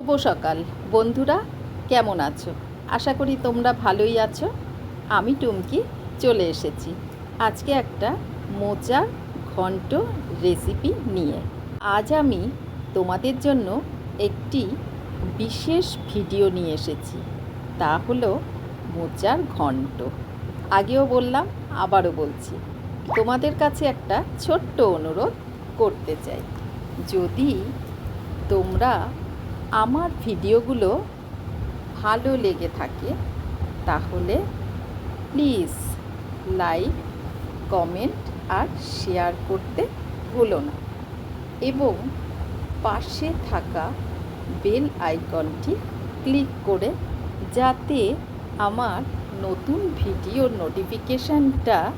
শুভ সকাল। বন্ধুরা, কেমন আছো? আশা করি তোমরা ভালোই আছো। আমি টুমকি, চলে এসেছি আজকে একটা মোচার ঘন্ট রেসিপি নিয়ে। আজ আমি তোমাদের জন্য একটি বিশেষ ভিডিও নিয়ে এসেছি। তা হলো মোচার ঘন্ট। আগেও বললাম, আবারও বলছি। তোমাদের কাছে একটা ছোট্ট অনুরোধ করতে চাই। যদি তোমরা আমার ভিডিওগুলো ভালো লেগে থাকে, তাহলে প্লিজ লাইক, কমেন্ট আর শেয়ার করতে ভুলো না। এবং পাশে থাকা বেল আইকনটি ক্লিক করে যাতে আমার নতুন ভিডিওর নোটিফিকেশানটা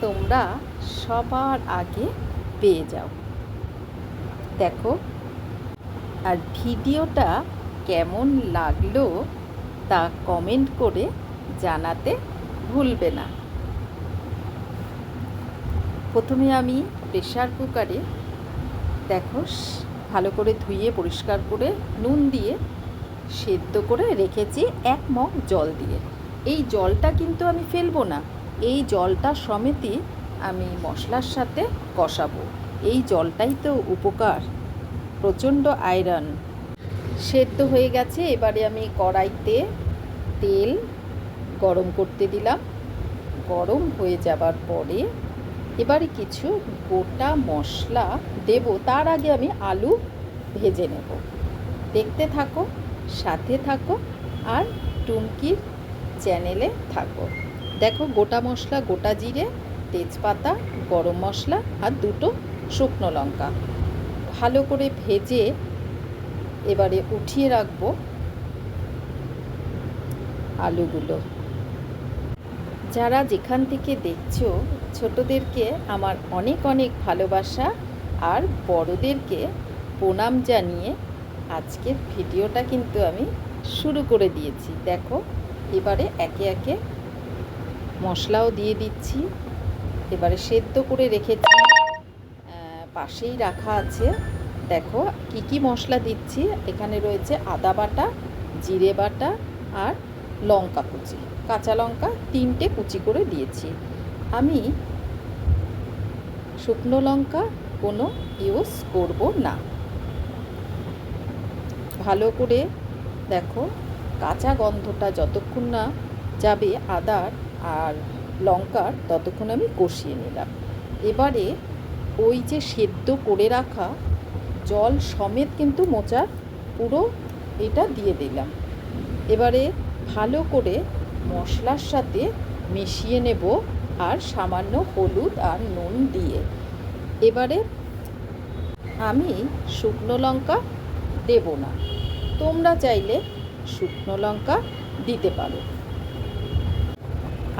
তোমরা সবার আগে পেয়ে যাও। দেখো আর ভিডিওটা কেমন লাগল তা কমেন্ট করে জানাতে ভুলবে না। প্রথমে আমি প্রেশার কুকারে দেখো ভালো করে ধুয়ে পরিষ্কার করে নুন দিয়ে সেদ্ধ করে রেখেছি এক মগ জল দিয়ে। এই জলটা কিন্তু আমি ফেলব না, এই জলটা সমেতই আমি মশলার সাথে কষাবো। এই জলটাই তো উপকার। প্রচণ্ড আয়রন। সেদ্ধ হয়ে গেছে, এবারে আমি কড়াইতে তেল গরম করতে দিলাম। গরম হয়ে যাবার পরে এবারে কিছু গোটা মশলা দেব, তার আগে আমি আলু ভেজে নেব। দেখতে থাকো, সাথে থাকো আর টুমকির চ্যানেলে থাকো। দেখো গোটা মশলা, গোটা জিরে, তেজপাতা, গরম মশলা আর দুটো শুকনো লঙ্কা। ভালো করে ভেজে এবারে উঠিয়ে রাখব আলুগুলো। যারা যেখান থেকে দেখছ, ছোটদেরকে আমার অনেক অনেক ভালোবাসা আর বড়দেরকে প্রণাম জানিয়ে আজকের ভিডিওটা কিন্তু আমি শুরু করে দিয়েছি। দেখো, এবারে একে একে মশলাও দিয়ে দিচ্ছি, এবারে সেদ্ধ করে রেখেছি। পাশেই রাখা আছে। দেখো, কি কি মশলা দিচ্ছি? এখানে রয়েছে আদা বাটা, জিরে বাটা আর লঙ্কা কুচি। কাঁচা লঙ্কা তিনটে কুচি করে দিয়েছি। আমি শুকনো লঙ্কা কোনো ইউজ করব না। ভালো করে দেখো, কাঁচা গন্ধটা যতক্ষণ না যাবে আদার আর লঙ্কার, ততক্ষণ আমি কষিয়ে নিলাম। এবারে ওই যে সেদ্ধ করে রাখা জল সমেত কিন্তু মোচার পুরো এটা দিয়ে দিলাম। এবারে ভালো করে মশলার সাথে মিশিয়ে নেব আর সামান্য হলুদ আর নুন দিয়ে। এবারে আমি শুকনো লঙ্কা দেব না। তোমরা চাইলে শুকনো লঙ্কা দিতে পারো।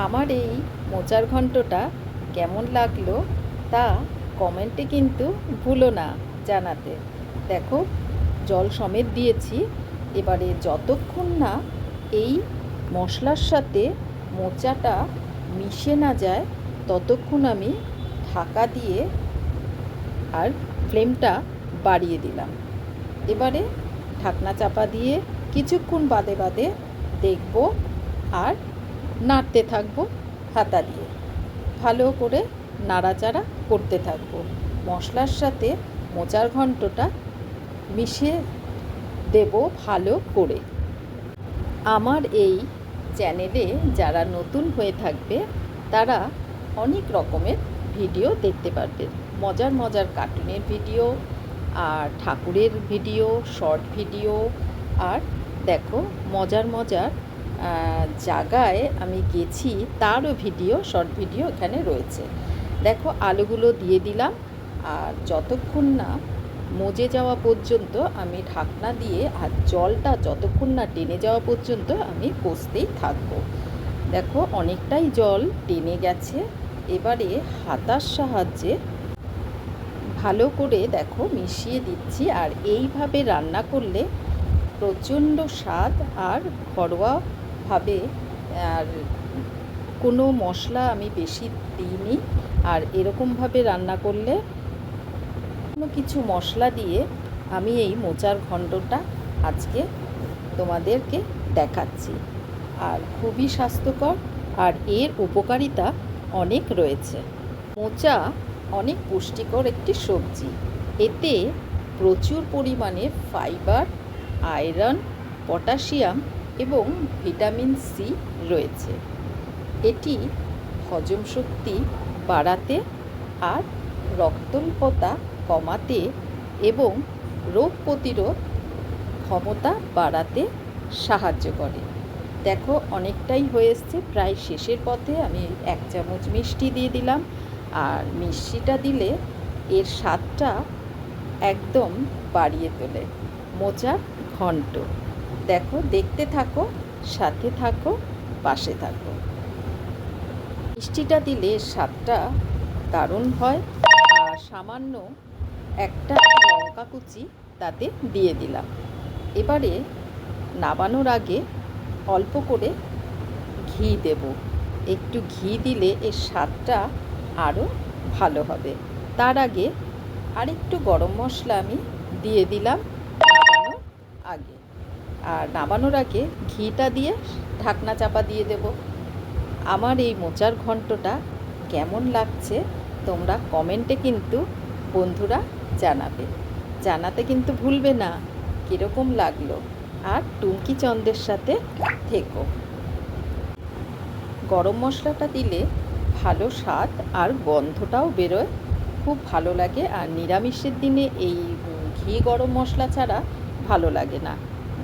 আমার এই মোচার ঘন্টটা কেমন লাগল তা কমেন্টে কিন্তু ভুলো না জানাতে। দেখো, জল সমেত দিয়েছি, এবারে যতক্ষণ না এই মশলার সাথে মোচাটা মিশে না যায়, ততক্ষণ আমি ঢাকা দিয়ে আর ফ্লেমটা বাড়িয়ে দিলাম। এবারে ঢাকনা চাপা দিয়ে কিছুক্ষণ বাদে বাদে দেখব আর নাড়তে থাকব হাতা দিয়ে। ভালো করে নাড়াচাড়া করতে থাকব। মশলার সাথে মোচার ঘন্টটা মিশিয়ে দেব ভালো করে। আমার এই চ্যানেলে যারা নতুন হয়ে থাকবে, তারা অনেক রকমের ভিডিও দেখতে পারবে। মজার মজার কার্টুনের ভিডিও, আর ঠাকুরের ভিডিও, শর্ট ভিডিও, আর দেখো, মজার মজার জায়গায় আমি গেছি, তারও ভিডিও, শর্ট ভিডিও এখানে রয়েছে। দেখো, আলুগুলো দিয়ে দিলাম। আর যতক্ষণ না মজে যাওয়া পর্যন্ত আমি ঢাকনা দিয়ে আর জলটা যতক্ষণ না টেনে যাওয়া পর্যন্ত আমি কষতেই থাকব। দেখো, অনেকটাই জল টেনে গেছে। এবারে হাতার সাহায্যে ভালো করে দেখো মিশিয়ে দিচ্ছি। আর এইভাবে রান্না করলে প্রচণ্ড স্বাদ আর ঘরোয়াভাবে আর কোনো মশলা আমি বেশি দিইনি। আর এরকমভাবে রান্না করলে কোনো কিছু মশলা দিয়ে আমি এই মোচার ঘণ্টটা আজকে তোমাদেরকে দেখাচ্ছি। আর খুবই স্বাস্থ্যকর আর এর উপকারিতা অনেক রয়েছে। মোচা অনেক পুষ্টিকর একটি সবজি। এতে প্রচুর পরিমাণে ফাইবার, আয়রন, পটাশিয়াম এবং ভিটামিন সি রয়েছে। এটি হজম শক্তি বাড়াতে আর রক্তল্পতা কমাতে এবং রোগ প্রতিরোধ ক্ষমতা বাড়াতে সাহায্য করে। দেখো, অনেকটাই হয়ে এসছে। প্রায় শেষের পথে আমি এক চামচ মিষ্টি দিয়ে দিলাম। আর মিষ্টিটা দিলে এর স্বাদটা একদম বাড়িয়ে তোলে। মোচার ঘন্ট। দেখো, দেখতে থাকো, সাথে থাকো, পাশে থাকো। মিষ্টিটা দিলে স্বাদটা দারুণ হয়। আর সামান্য একটা লঙ্কা কুচি তাতে দিয়ে দিলাম। এবারে নাবানোর আগে অল্প করে ঘি দেব। একটু ঘি দিলে এর স্বাদটা আরও ভালো হবে। তার আগে আরেকটু গরম মশলা আমি দিয়ে দিলাম আগে। আর নাবানোর আগে ঘিটা দিয়ে ঢাকনা চাপা দিয়ে দেব। আমার এই মোচার ঘন্টটা কেমন লাগছে তোমরা কমেন্টে কিন্তু বন্ধুরা জানাবে। জানাতে কিন্তু ভুলবে না, কীরকম লাগল। আর টুমকি চন্দ্রের সাথে থেকো। গরম মশলাটা দিলে ভালো স্বাদ আর গন্ধটাও বেরোয়। খুব ভালো লাগে আর নিরামিষের দিনে এই ঘি গরম মশলা ছাড়া ভালো লাগে না।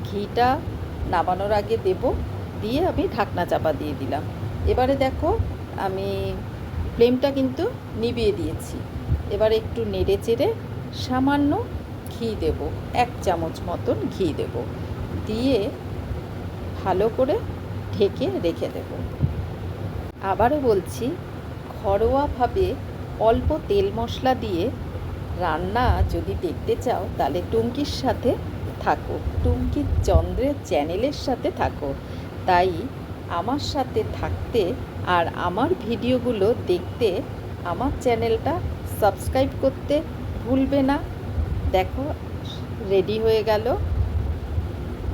ঘিটা নামানোর আগে দেব, দিয়ে আমি ঢাকনা চাপা দিয়ে দিলাম। এবারে দেখো, আমি ফ্লেমটা কিন্তু নিভিয়ে দিয়েছি। এবারে একটু নেড়ে চেড়ে সামান্য ঘি দেব, এক চামচ মতন ঘি দেব। দিয়ে ভালো করে ঢেকে রেখে দেব। আবারও বলছি, ঘরোয়াভাবে অল্প তেল মশলা দিয়ে রান্না যদি দেখতে চাও, তাহলে টুমকির সাথে থাকো। টুঙ্কির চন্দ্রের চ্যানেলের সাথে থাকো। তাই আমার সাথে থাকতে আর আমার ভিডিওগুলো দেখতে আমার চ্যানেলটা সাবস্ক্রাইব করতে ভুলবে না। দেখো, রেডি হয়ে গেল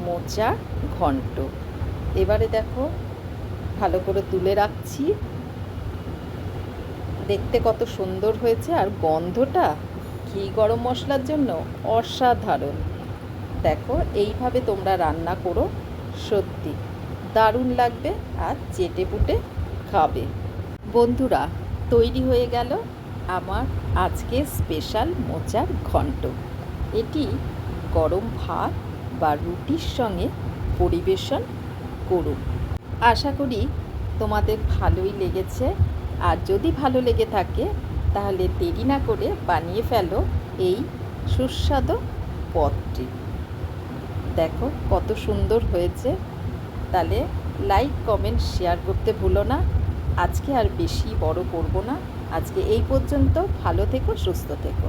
মোচা ঘন্ট। এবারে দেখো, ভালো করে তুলে রাখছি। দেখতে কত সুন্দর হয়েছে আর গন্ধটা ঘি গরম মশলার জন্য অসাধারণ। দেখো, এইভাবে তোমরা রান্না করো, সত্যি। দারুণ লাগবে আর চেটে পুটে খাবে। বন্ধুরা, তৈরি হয়ে গেল আমার আজকে স্পেশাল মোচার ঘন্ট। এটি গরম ভাত বা রুটির সঙ্গে পরিবেশন করুন। আশা করি তোমাদের ভালোই লেগেছে। আর যদি ভালো লেগে থাকে, তাহলে দেরি না করে বানিয়ে ফেলো এই সুস্বাদু পদটি। দেখো কত সুন্দর হয়েছে। তাহলে লাইক কমেন্ট শেয়ার করতে ভুলো না। আজকে আর বেশি বড় করব না। আজকে এই পর্যন্ত ভালো থেকো, সুস্থ থেকো।